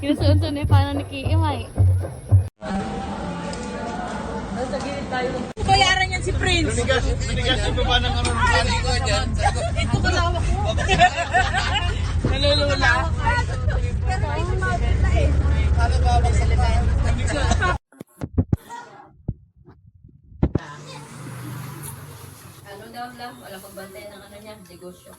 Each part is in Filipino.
Kinusuon to ni paano ni Kiimay. Bayaran yan si Prince. Nanigas, nanigas yung baba ng ano ng sali ko dyan. Ito ko lawak ko. Nalulula. Ano ba magsalita? Ano daw lang, wala pagbantay ng ano niya, negosyo.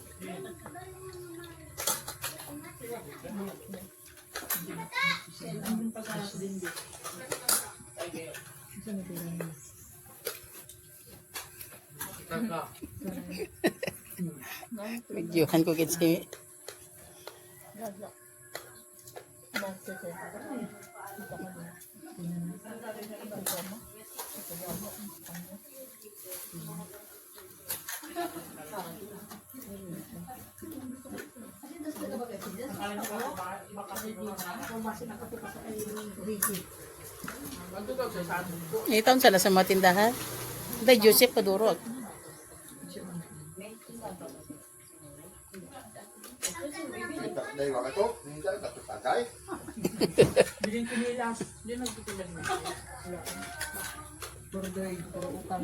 Videohan ko kit si Itaon sana sa mga tindahan. Day Joseph Padurot. Dahil wala to, hindi ka katutagay. Biling kinilas. Hindi nagtitilan mo. Puro day, puro utang.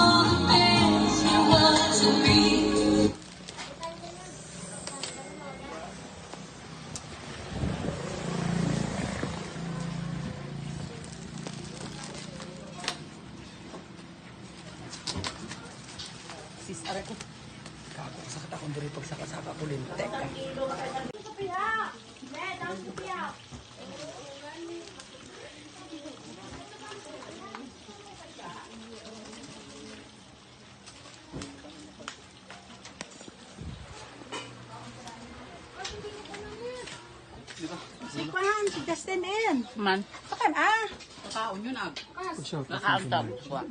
In. Man. Sakan ah. Kakaon yun ag. Kakaon. Wa.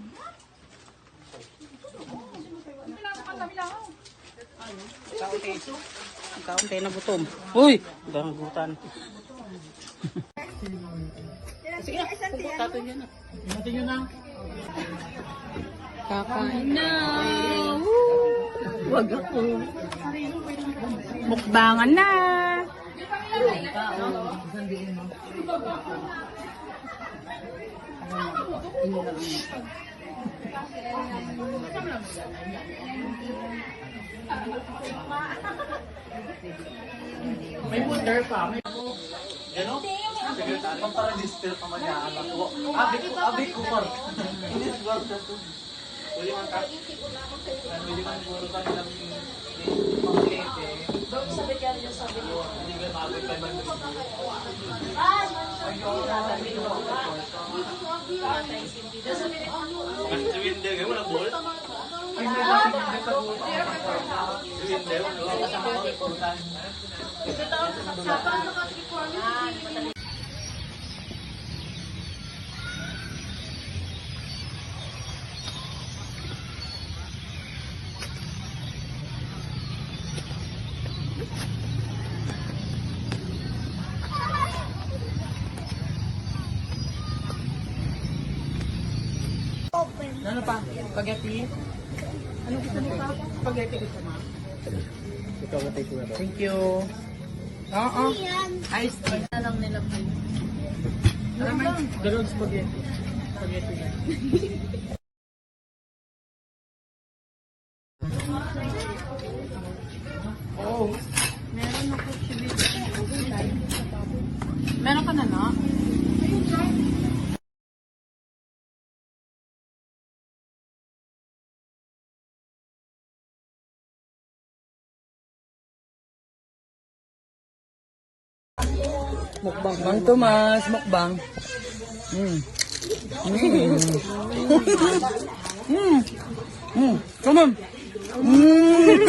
Kakaon tayo na butom. Uy! Ganggutan. Sige, pupuntatin yun. Natin yun na. Kakain na. Wag ako. Mukbangan na. May wonder pa. May... Gano? Sekretary. Pang-register pa man ko. Abi ko, abi ko par. Hindi ko to. Uli man ka. Ano, Uli man puro ka nilang pangkete. Sabi ka rin sabi ko. Hindi ka mabit Spaghetti? Ano gusto mo pa? Spaghetti gusto mo? Ikaw na take na Thank you. Oo. Ice tea. Na lang nila po. Alam mo, dalawang spaghetti. Spaghetti na. Mukbang. Bang Tomas, mukbang. Mm. Mm. mm. Mm. Come on. Mm.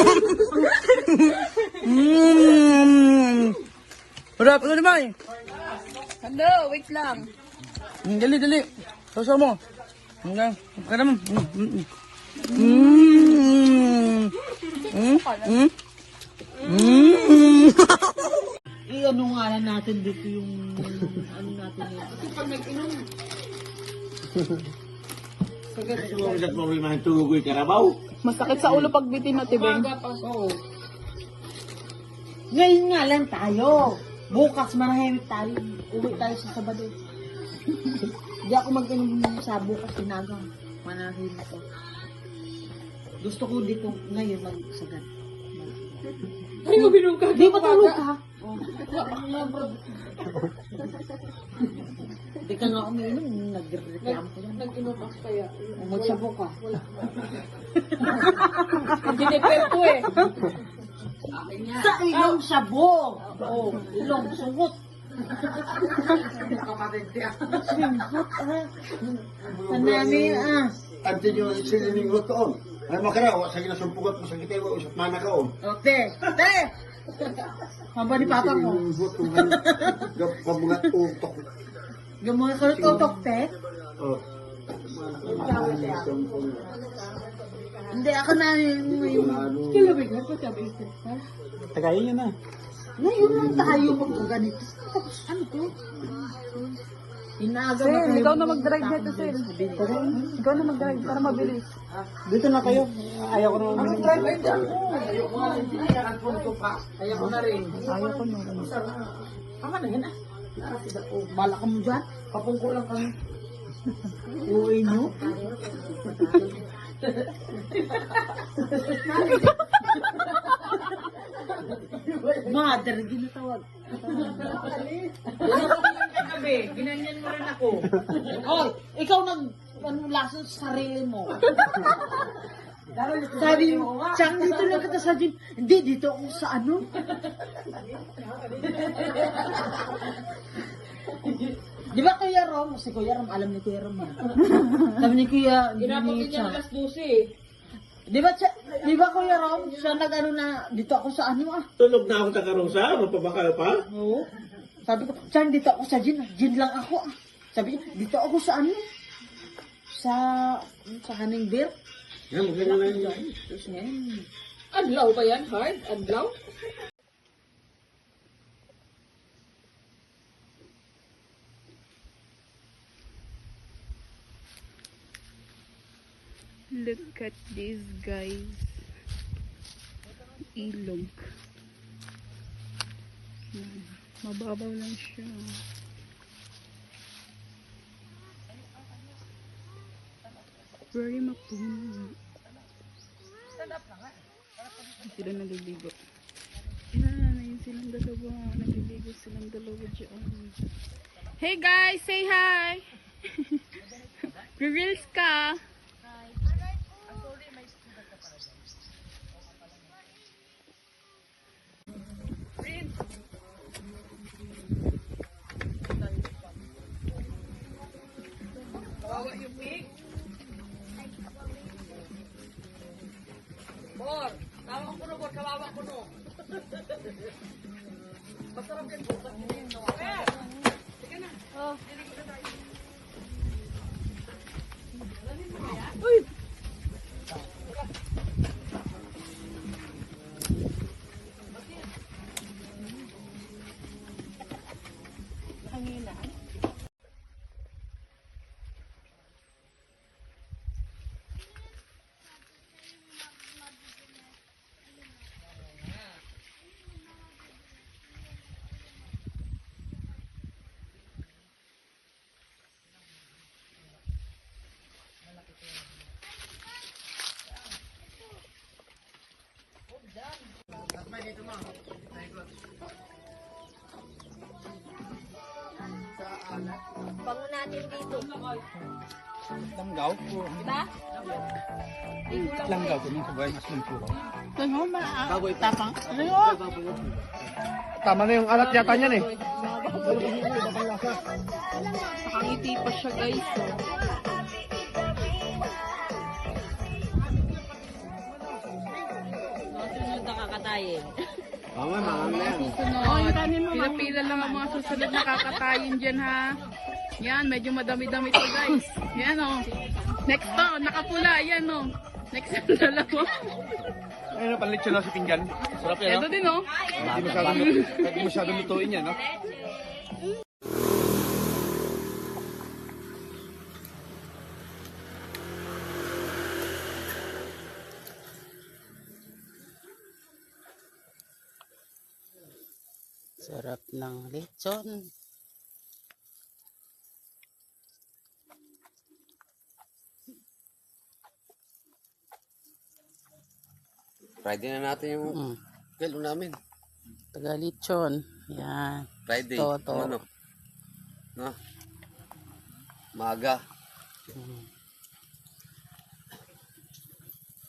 mm. Harap, naman? Hello, wait lang. Mm, dali, dali. Sausaw mo. Hanggang. Mo. Mm, mm, mm. Mm. Mm. I-ano nga lang natin dito yung ano natin yun. Kasi pag nag-inom, Siguro sa problema ng tulugoy karabaw. Masakit sa ulo pag bitin na tibeng. oo. Ngayon nga lang tayo. Bukas manahimik tayo. Uwi tayo sa Sabado. Hindi ako mag-inom sa bukas tinaga. Manahimik ko. Gusto ko dito ngayon magsagad. Ay, uminom ka. Di ba tulog ka? Oh. Hindi ka nga umiinom, nagreklamo ko yan. Nag-inom ka kaya? Magsabo ka. Wala. Dinipel ko eh. Sa ilong sabo. Oh, ilong sungot. Sungot, ah. Tanamin, ah. Ante nyo ang silining Ay makarawa, sa ginasumpugat mo sa kitawa, usap mana ka on. Okay. Te! Haba ni papa ko. Pamungat utok. Ka rin utok, te. Oh. Hindi, ako na yung... kilabig na pa sabi ko. Tagayin nyo na. Ngayon lang tayo magkaganito. Tapos ano to? Inaga na kayo. ikaw na mag-drive nito, Sil. Ikaw na mag-drive para mabilis. Dito na kayo. Ayaw ko na Ano drive ay ako? Ayoko na rin. Pa. Ayoko na rin. Ayaw ko nyo. Tama na yan ah. Bala ka mo dyan. Papungkulan kami. Uwi nyo. Mother, ginatawag. Gabi, ginanyan mo rin ako. Oy, ikaw nag ano, lason sa sarili mo. Sabi mo, Chang, dito lang kita sa gym. Hindi, dito ako sa ano. Di ba Kuya Rom? Si Kuya Rom, alam ni Kuya Rom yan. Sabi ni Kuya, ni Chang. Di ba, Cha- di ba Kuya Rom, siya nag-ano na, dito ako sa ano ah. Tulog na ako sa karusa, mapabaka pa. Oo. Sabi ko, Chang, dito ako sa gym. Gym lang ako ah. Sabi niya, dito ako sa ano? Sa, sa Haning Beer. Yan, maganda na yun. Tapos ngayon, Adlaw ba yan, hard? Adlaw? Look at this guys. Ilog. Yan. Mababaw lang siya. Very mapuno. Sila naliligo. Yan, silang dalawa. Naliligo silang dalawa dyan. Hey guys, say hi! Reveals ka! Masarap yan po. Eh! Teka na. Oh. Uy! Hanginan? Langgaw po. Diba? Langgaw po. Nung sabay mas lumpo. Ano ma? Tapang? Ano? Tama na yung alat yata niyan eh. Nakangiti pa siya guys. Sunod na kakatayin. Susunod. Pila-pila lang ang mga susunod na kakatayin dyan ha. Yan, medyo madami-dami to guys. Yan o. Next to, nakapula. Yan o. Next to dalawa. Ayun, palit siya na si Pinggan. Sarap yan, Ito din o. Hindi masyadong, hindi masyadong lutuin yan, no? Sarap ng lechon. Friday na natin yung Mm. kilo namin. Taga lechon. Yan. Friday. To, to. Ano? No? Maga.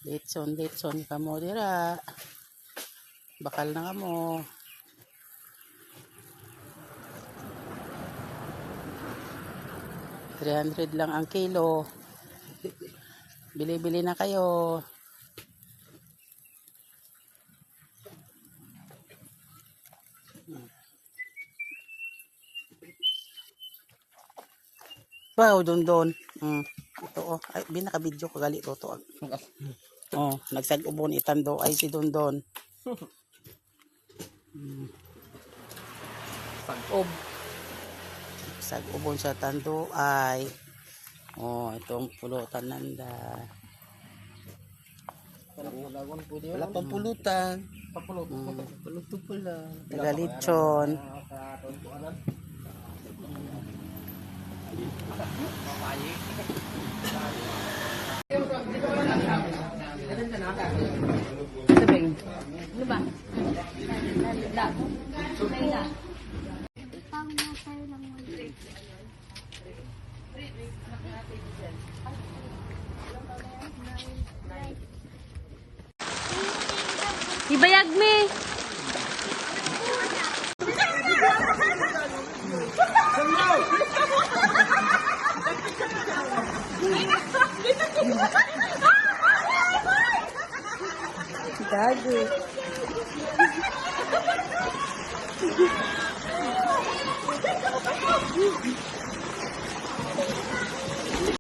Lechon, lechon ka mo dira. Bakal na ka mo. $300 lang ang kilo. Bili-bili na kayo. Wow, doon doon. Mm. Ito oh. Ay, binaka-video ko gali to to. Oh, nagsag-ubon itando ay si doon doon. Mm. Pag-ob. Sag-ubon sa tando ay oh, itong pulutan nanda. Wala pang pulutan. Puluto pula. Tagalitsyon. Ibayag me. Gago.